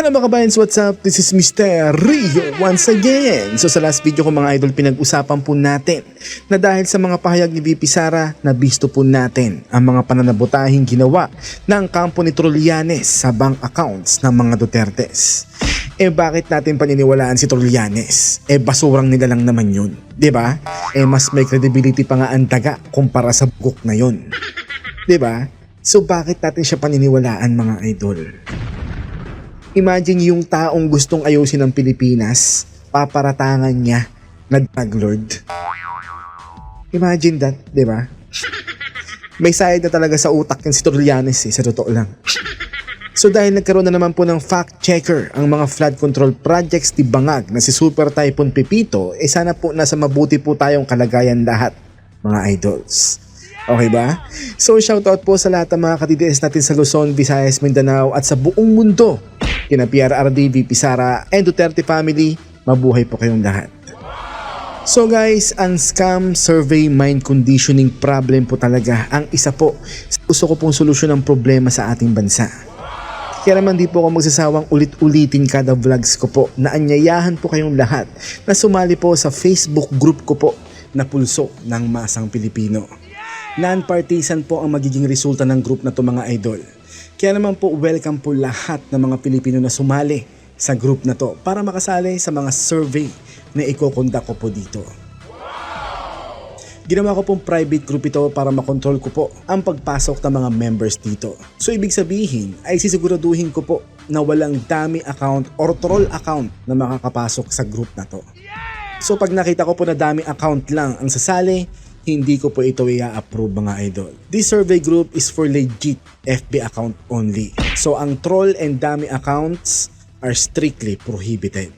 Hello mga kabayans, what's up? This is Mr. Rio once again. So sa last video ko mga idol, pinag-usapan po natin na dahil sa mga pahayag ni VP Sara, nabisto po natin ang mga pananabutahing ginawa ng kampo ni Trullianes sa bank accounts ng mga Dutertes. Eh bakit natin paniniwalaan si Trullianes? Eh basurang nila lang naman yun. ba? Eh mas may credibility pa nga ang daga kumpara sa bugok na yun. ba? So bakit natin siya paniniwalaan mga idol? Imagine yung taong gustong ayusin ng Pilipinas, paparatangan niya na drug lord. Imagine that, di ba? May side na talaga sa utak yan si Torlianes eh, sa totoo lang. So dahil nagkaroon na naman po ng fact checker ang mga flood control projects ni Bangag na si Super Typhoon Pipito, eh sana po nasa mabuti po tayong kalagayan lahat, mga idols. Okay ba? So shoutout po sa lahat ng mga katidies natin sa Luzon, Visayas, Mindanao at sa buong mundo. Kina PRRD, VP Sara, and Duterte family, mabuhay po kayong lahat. So guys, ang scam survey mind conditioning problem po talaga ang isa po sa gusto ko pong solusyon ng problema sa ating bansa. Kaya naman di po ako magsasawang ulit-ulitin kada vlogs ko po na anyayahan po kayong lahat na sumali po sa Facebook group ko po na Pulso ng Masang Pilipino. Non-partisan po ang magiging resulta ng group na to mga idol. Kaya naman po welcome po lahat ng mga Pilipino na sumali sa group na to para makasali sa mga survey na ikokondak ko po dito. Ginawa ko pong private group ito para makontrol ko po ang pagpasok ng mga members dito. So ibig sabihin ay sisiguraduhin ko po na walang dami account or troll account na makakapasok sa group na to. So pag nakita ko po na dami account lang ang sasali, hindi ko po ito i-approve mga idol. This survey group is for legit FB account only. So ang troll and dami accounts are strictly prohibited.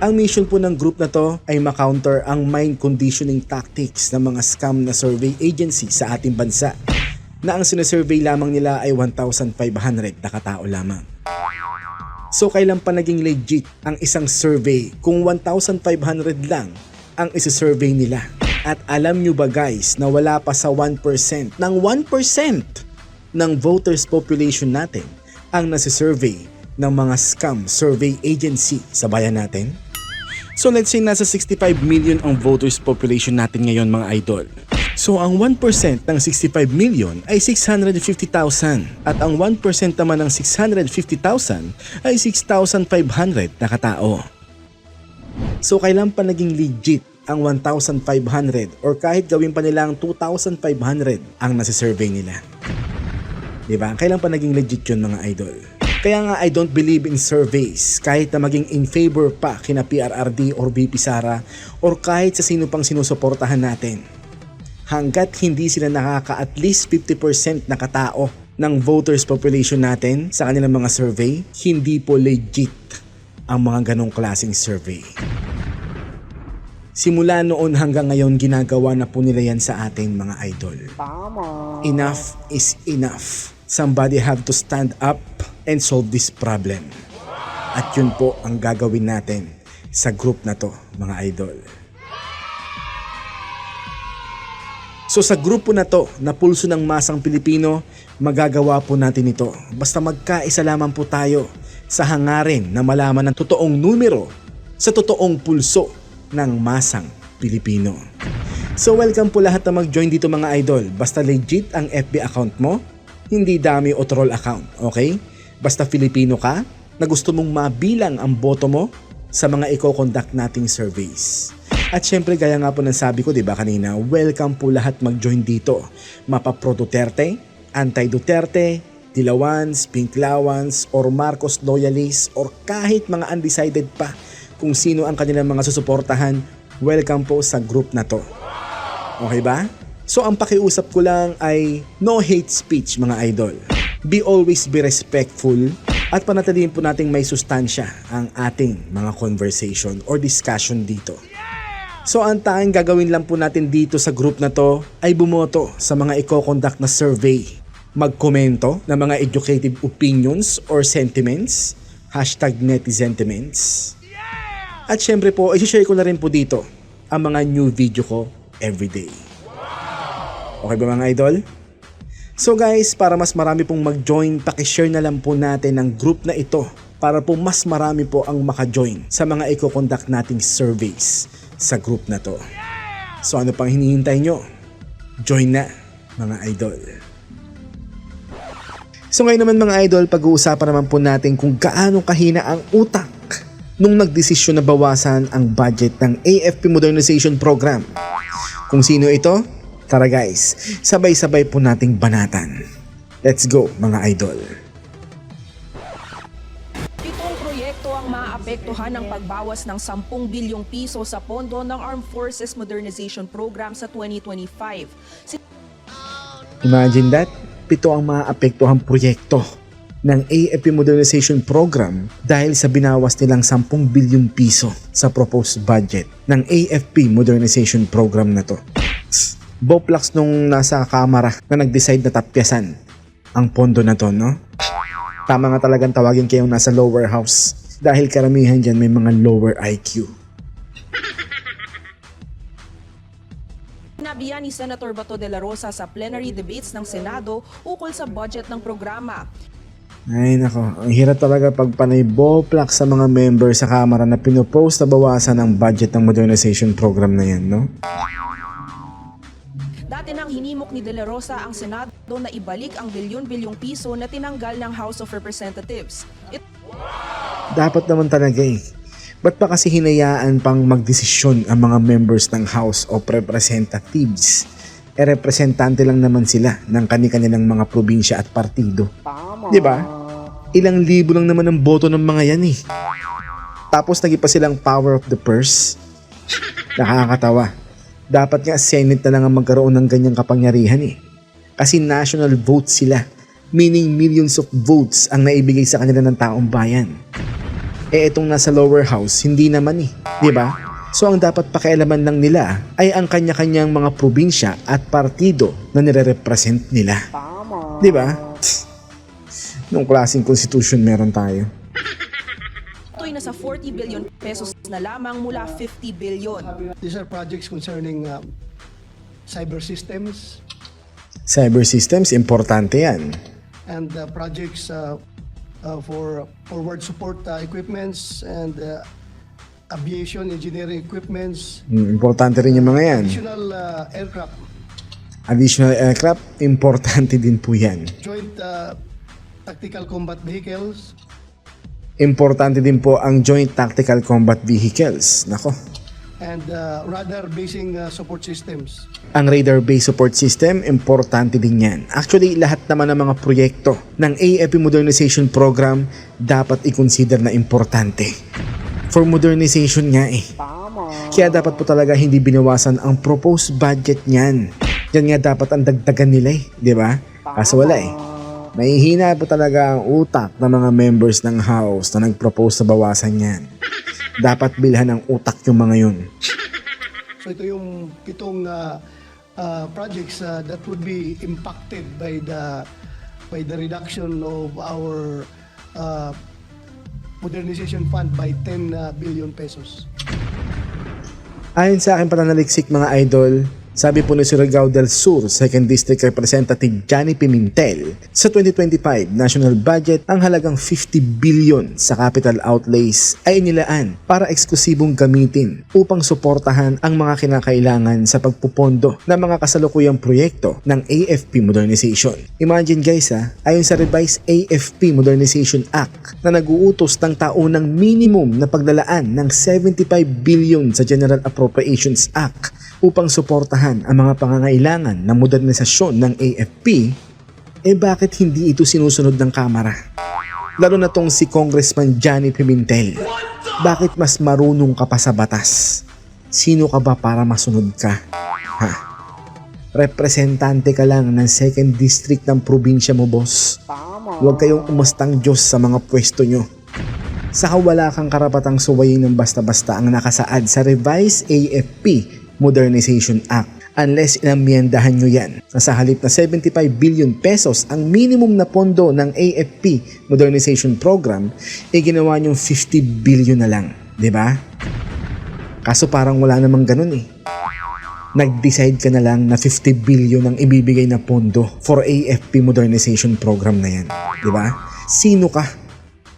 Ang mission po ng group na to ay makounter ang mind conditioning tactics ng mga scam na survey agency sa ating bansa na ang sinasurvey lamang nila ay 1,500 na katao lamang. So kailan pa naging legit ang isang survey kung 1,500 lang ang isa-survey nila? At alam nyo ba guys na wala pa sa 1% ng 1% ng voters population natin ang nasa-survey ng mga scam survey agency sa bayan natin? So let's say nasa 65 million ang voters population natin ngayon mga idol. So ang 1% ng 65 million ay 650,000 at ang 1% naman ng 650,000 ay 6,500 na katao. So kailan pa naging legit ang 1,500 or kahit gawin pa nilang 2,500 ang nasa-survey nila? 'Di ba? Kailan pa naging legit 'yun mga idol? Kaya nga I don't believe in surveys kahit na maging in favor pa kina PRRD or VP Sara or kahit sa sino pang sinusuportahan natin. Hanggat hindi sila nakaka at least 50% na katao ng voters population natin sa kanilang mga survey, hindi po legit ang mga ganong klaseng survey. Simula noon hanggang ngayon ginagawa na po nila yan sa ating mga idol. Enough is enough. Somebody have to stand up and solve this problem. At yun po ang gagawin natin sa group na to, mga idol. So sa grupo na to, na pulso ng masang Pilipino, magagawa po natin ito. Basta magkaisa lamang po tayo sa hangarin na malaman ng totoong numero sa totoong pulso ng masang Pilipino. So welcome po lahat na mag-join dito mga idol. Basta legit ang FB account mo, hindi dami o troll account, okay? Basta Filipino ka na gusto mong mabilang ang boto mo sa mga i-conduct nating surveys. At syempre gaya nga po ng sabi ko 'di ba kanina, welcome po lahat mag-join dito. Mapa pro Duterte, anti Duterte, Dilawans, Pinklawans, or Marcos loyalists, or kahit mga undecided pa kung sino ang kanilang mga susuportahan, welcome po sa group na to. Okay ba? So ang pakiusap ko lang ay no hate speech mga idol. Be always be respectful at panatilihin po nating may sustansya ang ating mga conversation or discussion dito. So ang tanging gagawin lang po natin dito sa group na to ay bumoto sa mga i-conduct na survey. Magkomento ng mga educative opinions or sentiments, hashtag netizentiments. At syempre po, isi-share ko na rin po dito ang mga new video ko everyday. Okay ba mga idol? So guys, para mas marami pong mag-join, pakishare na lang po natin ang group na ito para po mas marami po ang makajoin sa mga i-conduct nating surveys sa group na to. So ano pang hinihintay nyo? Join na mga idol. So ngayon naman mga idol, pag-uusapan naman po natin kung gaano kahina ang utak nung nagdesisyon na bawasan ang budget ng AFP Modernization Program. Kung sino ito? Tara guys, sabay-sabay po nating banatan. Let's go mga idol. Pitong proyekto ang maapektuhan ng pagbawas ng 10 bilyong piso sa pondo ng Armed Forces Modernization Program sa 2025. Si- Imagine that, pito ang maapektuhang proyekto ng AFP Modernization Program dahil sa binawas nilang 10 bilyong piso sa proposed budget ng AFP Modernization Program na to. Boplax nung nasa kamara na nag-decide na tapyasan ang pondo na to, no? Tama nga talagang tawagin kayong nasa lower house dahil karamihan dyan may mga lower IQ. Sinabihan ni Senator Bato de la Rosa sa plenary debates ng Senado ukol sa budget ng programa. Ay nako, ang hirap talaga pag panay boplax sa mga member sa Kamara na pinopost na bawasan ang budget ng modernization program na yan, no? Dati nang hinimok ni De La Rosa ang Senado na ibalik ang bilyon-bilyong piso na tinanggal ng House of Representatives. It- Dapat naman talaga eh. Ba't pa kasi hinayaan pang magdesisyon ang mga members ng House of Representatives? E representante lang naman sila ng kani-kanilang mga probinsya at partido. Di ba? Ilang libo lang naman ang boto ng mga yan eh. Tapos naging pa silang power of the purse. Nakakatawa. Dapat nga Senate na lang ang magkaroon ng ganyang kapangyarihan eh. Kasi national vote sila. Meaning millions of votes ang naibigay sa kanila ng taong bayan. Eh itong nasa lower house, hindi naman eh. Di ba? So ang dapat pakialaman lang nila ay ang kanya-kanyang mga probinsya at partido na nire-represent nila. Di ba? Nung klaseng constitution meron tayo. Ito'y nasa 40 billion pesos na lamang mula 50 billion. These are projects concerning um, cyber systems Cyber systems, importante yan. and uh, projects uh, uh, for forward support uh, equipments and uh, aviation engineering equipments, Mm, Importante rin yung mga yan. additional uh, aircraft, Additional aircraft, importante din po yan. joint uh, tactical combat vehicles, Importante din po ang Joint Tactical Combat Vehicles. Nako, and uh, radar basing uh, support systems. ang radar-based support system, importante din yan. Actually, lahat naman ng mga proyekto ng AFP Modernization Program dapat i-consider na importante. For modernization nga eh. Kaya dapat po talaga hindi binawasan ang proposed budget niyan. Yan nga dapat ang dagdagan nila eh, di ba? Kaso wala eh. Mahihina po talaga ang utak ng mga members ng House na nag-propose na bawasan yan. Dapat bilhan ng utak yung mga yun. So ito yung pitong uh, uh, projects uh, that would be impacted by the by the reduction of our uh, modernization fund by 10 uh, billion pesos. Ayon sa akin pananaliksik mga idol, sabi po ni Surigao del Sur 2nd District Representative Johnny Pimentel, sa 2025 national budget ang halagang 50 billion sa capital outlays ay inilaan para eksklusibong gamitin upang suportahan ang mga kinakailangan sa pagpupondo ng mga kasalukuyang proyekto ng AFP Modernization. Imagine guys ha, ayon sa revised AFP Modernization Act na nag-uutos ng taunang minimum na paglalaan ng 75 billion sa General Appropriations Act upang suportahan ang mga pangangailangan ng modernisasyon ng AFP, eh bakit hindi ito sinusunod ng Kamara? Lalo na tong si Congressman Johnny Pimentel. Bakit mas marunong ka pa sa batas? Sino ka ba para masunod ka? Ha? Representante ka lang ng 2nd District ng probinsya mo, boss. Huwag kayong umastang Diyos sa mga pwesto nyo. Saka wala kang karapatang suwayin ng basta-basta ang nakasaad sa revised AFP Modernization Act unless inamyendahan nyo yan na sa halip na 75 billion pesos ang minimum na pondo ng AFP Modernization Program, e ginawa nyong 50 billion na lang. ba? Kaso parang wala namang ganun eh. Nag-decide ka na lang na 50 billion ang ibibigay na pondo for AFP Modernization Program na yan. ba? Sino ka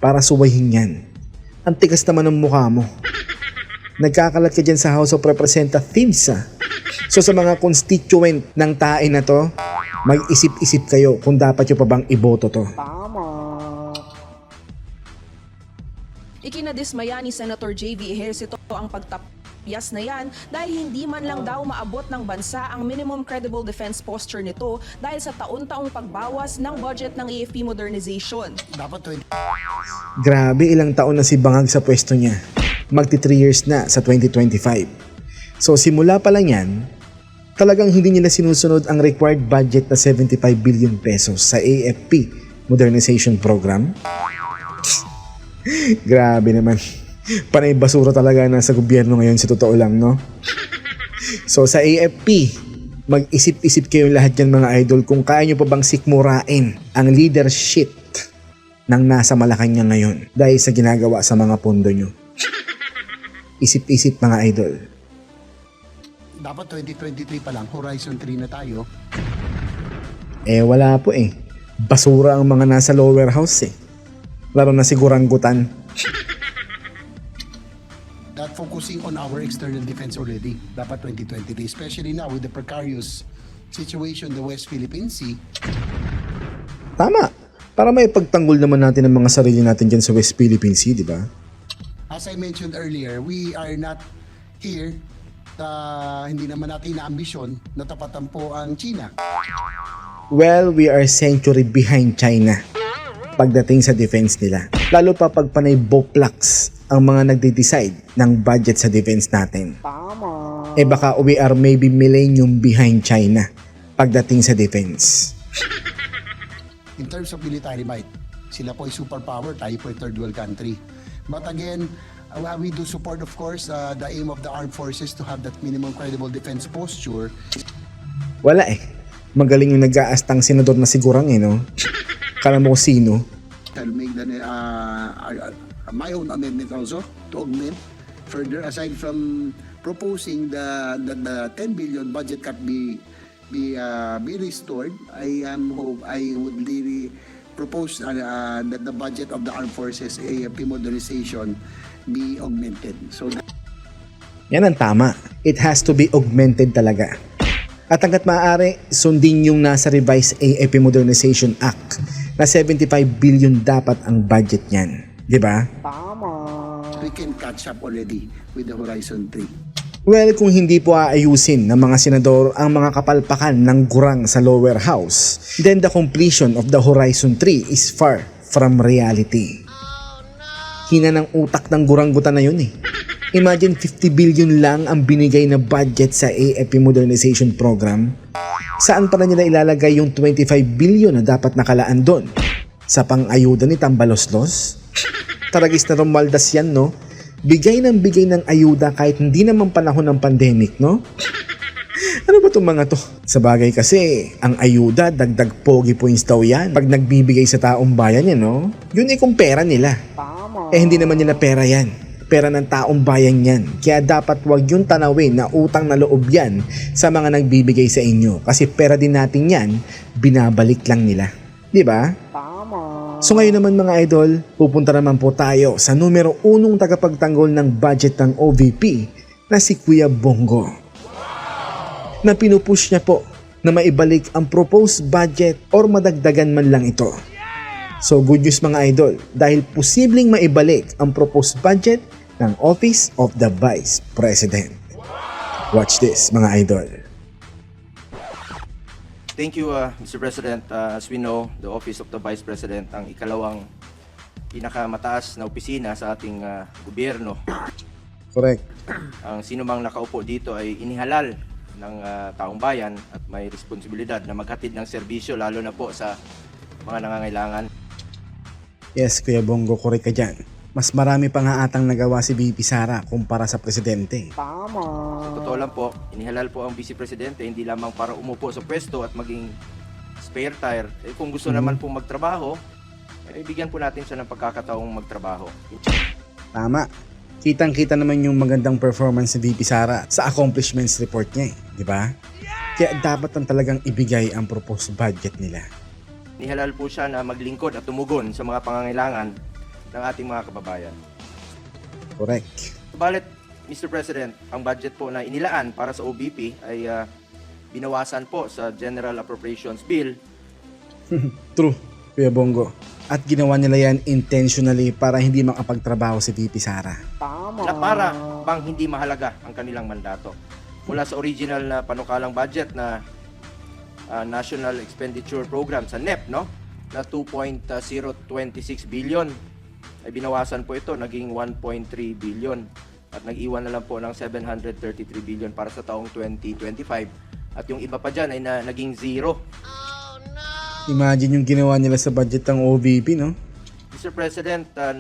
para suwayin yan. Ang tigas naman ng mukha mo. Nagkakalat ka dyan sa House of Representatives ah. So sa mga constituent ng tae na to, mag-isip-isip kayo kung dapat nyo pa bang iboto to. Ikinadismaya ni Senator J.V. Ejercito ang pagtapyas na yan dahil hindi man lang daw maabot ng bansa ang minimum credible defense posture nito dahil sa taon-taong pagbawas ng budget ng AFP modernization. Dapat 20 Grabe ilang taon na si Bangag sa pwesto niya. Magti 3 years na sa 2025. So simula pa lang yan, talagang hindi nila sinusunod ang required budget na 75 billion pesos sa AFP Modernization Program. Grabe naman. Panay basura talaga na sa gobyerno ngayon sa totoo lang, no? So sa AFP, mag-isip-isip kayo lahat yan mga idol kung kaya nyo pa bang sikmurain ang leadership ng nasa Malacanang ngayon dahil sa ginagawa sa mga pondo nyo. Isip-isip mga idol. dapat 2023 pa lang, Horizon 3 na tayo. Eh wala po eh. Basura ang mga nasa lower house eh. Lalo na si Guranggutan. Focusing on our external defense already, dapat 2023, especially now with the precarious situation in the West Philippine Sea. Tama. Para may pagtanggol naman natin ang mga sarili natin dyan sa West Philippine Sea, di ba? As I mentioned earlier, we are not here uh, hindi naman natin na ambisyon na tapatan po ang China. Well, we are century behind China pagdating sa defense nila. Lalo pa pag panay boplax ang mga nagde-decide ng budget sa defense natin. Eh baka we are maybe millennium behind China pagdating sa defense. In terms of military might, sila po ay superpower, tayo po ay third world country. But again, uh, we do support of course uh, the aim of the armed forces to have that minimum credible defense posture. Wala eh. Magaling yung nag-aastang senador na sigurang eh, no? Kala mo kung sino. I'll make the, uh, my own amendment also to augment further aside from proposing the, the, the 10 billion budget cut be be uh, be restored. I am hope I would really propose uh, uh, that the budget of the armed forces AFP modernization be augmented. So that Yan ang tama. It has to be augmented talaga. At hanggat maaari, sundin yung nasa revised AFP Modernization Act na 75 billion dapat ang budget niyan. Di ba? we can catch up already with the Horizon 3. Well, kung hindi po aayusin ng mga senador ang mga kapalpakan ng gurang sa lower house, then the completion of the Horizon 3 is far from reality. Hina ng utak ng guranggutan na yun eh. Imagine 50 billion lang ang binigay na budget sa AFP Modernization Program. Saan pa na nila ilalagay yung 25 billion na dapat nakalaan doon? Sa pang-ayuda ni Tambaloslos? Taragis na Romualdez yan, no? Bigay ng bigay ng ayuda kahit hindi naman panahon ng pandemic, no? ano ba itong mga to? Sa bagay kasi, ang ayuda, dagdag pogi points daw yan. Pag nagbibigay sa taong bayan yan, no? Yun ay kung pera nila. Eh hindi naman nila pera yan. Pera ng taong bayan yan. Kaya dapat wag yung tanawin na utang na loob yan sa mga nagbibigay sa inyo. Kasi pera din natin yan, binabalik lang nila. Di ba? So ngayon naman mga idol, pupunta naman po tayo sa numero unong tagapagtanggol ng budget ng OVP na si Kuya Bongo. Na pinupush niya po na maibalik ang proposed budget or madagdagan man lang ito. So good news mga idol dahil posibleng maibalik ang proposed budget ng Office of the Vice President. Watch this mga idol. Thank you, uh, Mr. President. Uh, as we know, the Office of the Vice President ang ikalawang pinakamataas na opisina sa ating uh, gobyerno. Correct. Ang sino mang nakaupo dito ay inihalal ng uh, taong bayan at may responsibilidad na maghatid ng serbisyo lalo na po sa mga nangangailangan. Yes, Kuya Bongo, correct ka dyan. Mas marami pa nga atang nagawa si VP Sara kumpara sa presidente. Sa totoo lang po, inihalal po ang Vice Presidente hindi lamang para umupo sa pwesto at maging spare tire. Eh, kung gusto naman po magtrabaho, eh, bigyan po natin siya ng pagkakataong magtrabaho. Tama. Kitang-kita naman yung magandang performance ni VP Sara sa accomplishments report niya eh. Di ba? Kaya dapat lang talagang ibigay ang proposed budget nila. Nihalal po siya na maglingkod at tumugon sa mga pangangailangan ng ating mga kababayan. Correct. Balit, Mr. President, ang budget po na inilaan para sa OBP ay ah, binawasan po sa General Appropriations Bill True, Kuya Bongo. At ginawa nila yan intentionally para hindi makapagtrabaho si VP Sara. na para bang hindi mahalaga ang kanilang mandato. Mula sa original na panukalang budget na ah, National Expenditure Program sa NEP, no? Na 2.026 billion ay binawasan po ito, naging 1.3 billion at nag-iwan na lang po ng 733 billion para sa taong 2025 at yung iba pa dyan ay na, naging zero. Imagine yung ginawa nila sa budget ng OVP, no? Mr. President, uh,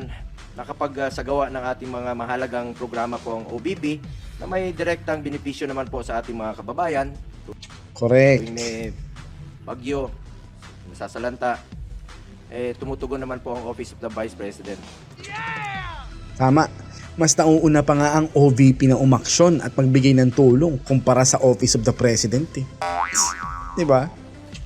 nakapagsagawa ng ating mga mahalagang programa po ang OBP na may direktang benepisyo naman po sa ating mga kababayan Correct. may bagyo, nasasalanta, eh, tumutugon naman po ang Office of the Vice President. Tama. Mas nauuna pa nga ang OVP na umaksyon at magbigay ng tulong kumpara sa Office of the President. Eh. Di ba?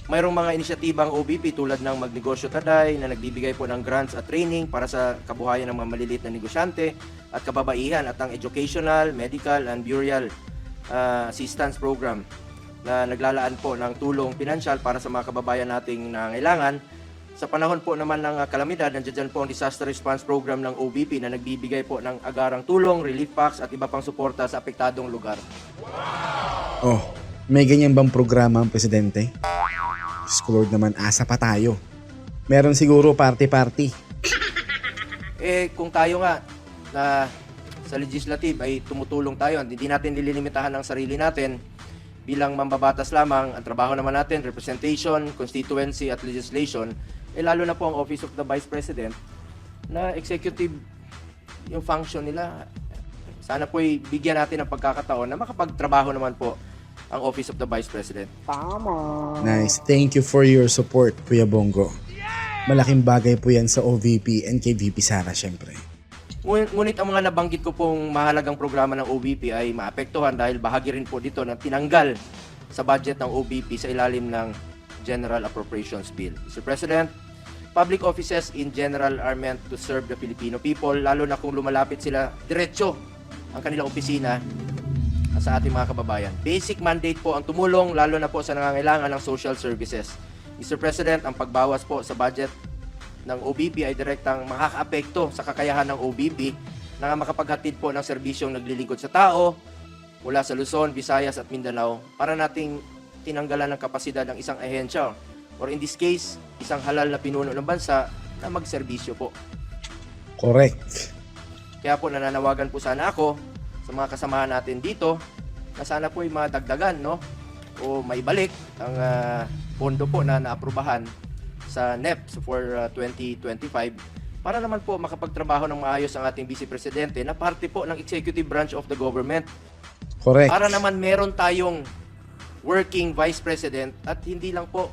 Mayroong mga inisyatibang OBP tulad ng Magnegosyo Taday na nagbibigay po ng grants at training para sa kabuhayan ng mga maliliit na negosyante at kababaihan at ang Educational, Medical and Burial uh, Assistance Program na naglalaan po ng tulong pinansyal para sa mga kababayan nating nangailangan. Sa panahon po naman ng uh, kalamidad, nandiyan dyan po ang Disaster Response Program ng OBP na nagbibigay po ng agarang tulong, relief packs at iba pang suporta sa apektadong lugar. Oh, may ganyan bang programa ang presidente? Lord naman, asa pa tayo. Meron siguro party-party. Eh kung tayo nga na sa legislative ay tumutulong tayo, hindi natin nililimitahan ang sarili natin bilang mambabatas lamang, ang trabaho naman natin, representation, constituency at legislation, eh lalo na po ang Office of the Vice President na executive yung function nila. Sana po bigyan natin ng pagkakataon na makapagtrabaho naman po ang Office of the Vice President. Nice. Thank you for your support, Kuya Bongo. Malaking bagay po yan sa OVP and kay VP Sara, syempre. Ngunit, ang mga nabanggit ko pong mahalagang programa ng OBP ay maapektuhan dahil bahagi rin po dito na tinanggal sa budget ng OBP sa ilalim ng General Appropriations Bill. Mr. President, public offices in general are meant to serve the Filipino people, lalo na kung lumalapit sila diretso ang kanilang opisina sa ating mga kababayan. Basic mandate po ang tumulong lalo na po sa nangangailangan ng social services. Mr. President, ang pagbawas po sa budget ng OBP ay direktang makakaapekto sa kakayahan ng OBP na makapaghatid po ng serbisyong naglilingkod sa tao mula sa Luzon, Visayas at Mindanao para nating tinanggalan ng kapasidad ng isang ahensya or in this case, isang halal na pinuno ng bansa na magserbisyo po. Correct. Kaya po nananawagan po sana ako sa mga kasamahan natin dito na sana po ay madagdagan no o maibalik ang ah, pondo po na naaprubahan sa NEP for ah, 2025 para naman po makapagtrabaho ng maayos ang ating Vice Presidente na parte po ng executive branch of the government Correct. para naman meron tayong working Vice President at hindi lang po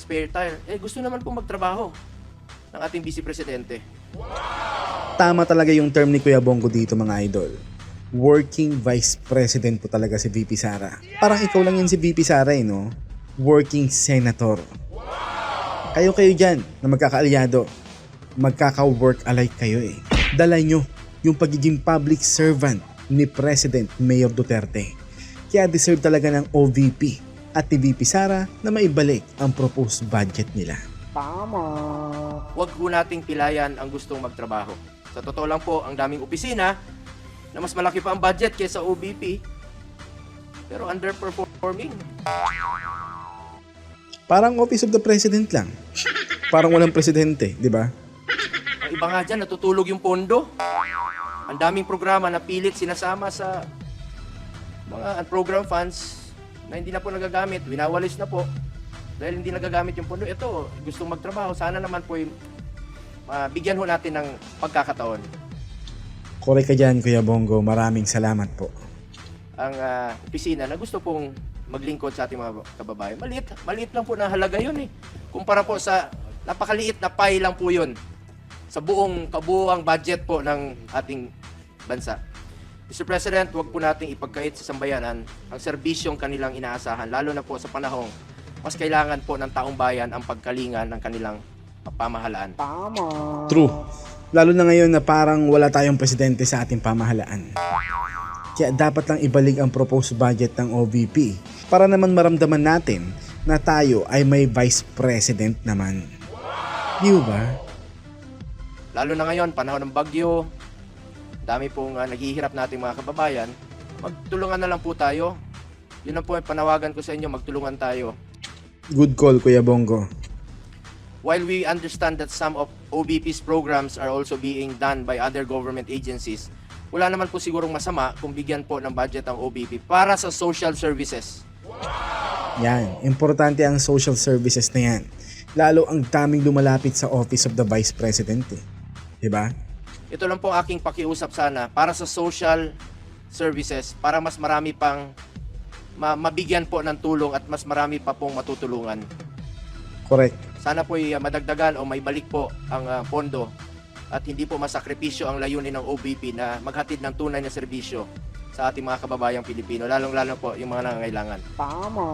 spare tire. Eh gusto naman po magtrabaho ng ating Vice Presidente. Tama talaga yung term ni Kuya Bongo dito mga idol. Working Vice President po talaga si VP Sara. Parang ikaw lang yun si VP Sara eh, no? Working Senator. Kayo-kayo dyan na magkakaalyado. Magkaka-work alike kayo eh. Dala nyo yung pagiging public servant ni President Mayor Duterte. Kaya deserve talaga ng OVP at ni VP Sara na maibalik ang proposed budget nila. Huwag po nating pilayan ang gustong magtrabaho. Sa totoo lang po, ang daming opisina na mas malaki pa ang budget kaysa OBP pero underperforming. Parang Office of the President lang. Parang walang presidente, di ba? Ang iba nga dyan, natutulog yung pondo. Ang daming programa na pilit sinasama sa mga program funds na hindi na po nagagamit, winawalis na po. Dahil hindi nagagamit yung pondo, ito, gustong magtrabaho, sana naman po yung ah, bigyan ho natin ng pagkakataon. Correct ka dyan, Kuya Bongo. Maraming salamat po. ang ah, opisina na gusto pong maglingkod sa ating mga kababayan. Maliit, maliit lang po na halaga yun eh. Kumpara po sa napakaliit na pie lang po yun sa buong kabuuang budget po ng ating bansa. Mr. President, huwag po nating ipagkait sa sambayanan ang serbisyong kanilang inaasahan, lalo na po sa panahong mas kailangan po ng taong bayan ang pagkalingan ng kanilang pamahalaan. True. Lalo na ngayon na parang wala tayong presidente sa ating pamahalaan. Kaya dapat lang ibalik ang proposed budget ng OVP para naman maramdaman natin na tayo ay may vice president naman. Di ba? Lalo na ngayon, panahon ng bagyo, dami pong uh, naghihirap nating mga kababayan, magtulungan na lang po tayo. Yun ang po ang panawagan ko sa inyo, magtulungan tayo. Good call, Kuya Bongo. While we understand that some of OBP's programs are also being done by other government agencies, wala naman po sigurong masama kung bigyan po ng budget ang OBP para sa social services. Yan, importante ang social services na yan. Lalo ang daming lumalapit sa Office of the Vice President. Eh. 'Di ba? Ito lang po aking pakiusap sana para sa social services para mas marami pang ma- mabigyan po ng tulong at mas marami pa pong matutulungan. Correct. Sana po ay uh, madagdagan o may balik po ang uh, pondo at hindi po masakripisyo ang layunin ng OBP na maghatid ng tunay na serbisyo sa ating mga kababayang Pilipino, lalong-lalo po yung mga nangangailangan.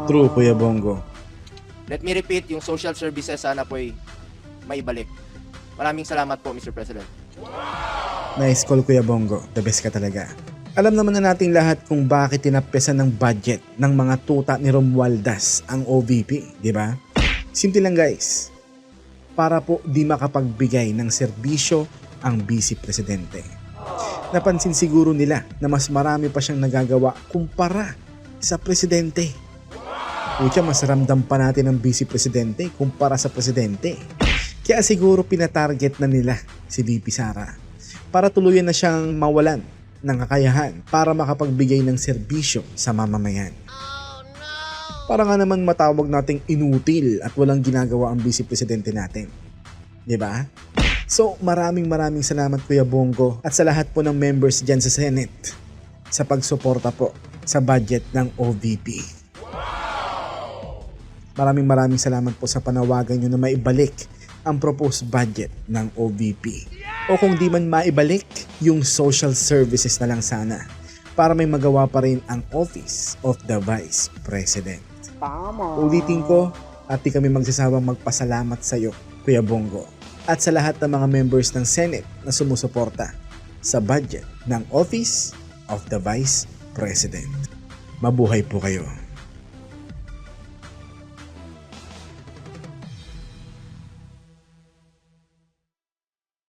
True, Kuya Bongo. Let me repeat, yung social services sana po ay maibalik. Maraming salamat po, Mr. President. Nice call, Kuya Bongo. The best ka talaga. Alam naman na nating lahat kung bakit tinapyasan ng budget ng mga tuta ni Romualdez ang OVP, di ba? Simple lang guys. Para po di makapagbigay ng serbisyo ang Vice Presidente. Napansin siguro nila na mas marami pa siyang nagagawa kumpara sa Presidente. Pucha, mas ramdam pa natin ang Vice Presidente kumpara sa Presidente. Kaya siguro pinatarget na nila si VP Sara para tuluyan na siyang mawalan ng kakayahan para makapagbigay ng serbisyo sa mamamayan. Para nga naman matawag nating inutil at walang ginagawa ang vice presidente natin. 'Di ba? So maraming maraming salamat Kuya Bongo at sa lahat po ng members dyan sa Senate sa pagsuporta po sa budget ng OVP. Maraming maraming salamat po sa panawagan nyo na maibalik ang proposed budget ng OVP. O kung di man maibalik, yung social services na lang sana para may magawa pa rin ang Office of the Vice President. Ulitin ko at di kami magsasawang magpasalamat sa iyo, Kuya Bongo, at sa lahat ng mga members ng Senate na sumusuporta sa budget ng Office of the Vice President. Mabuhay po kayo.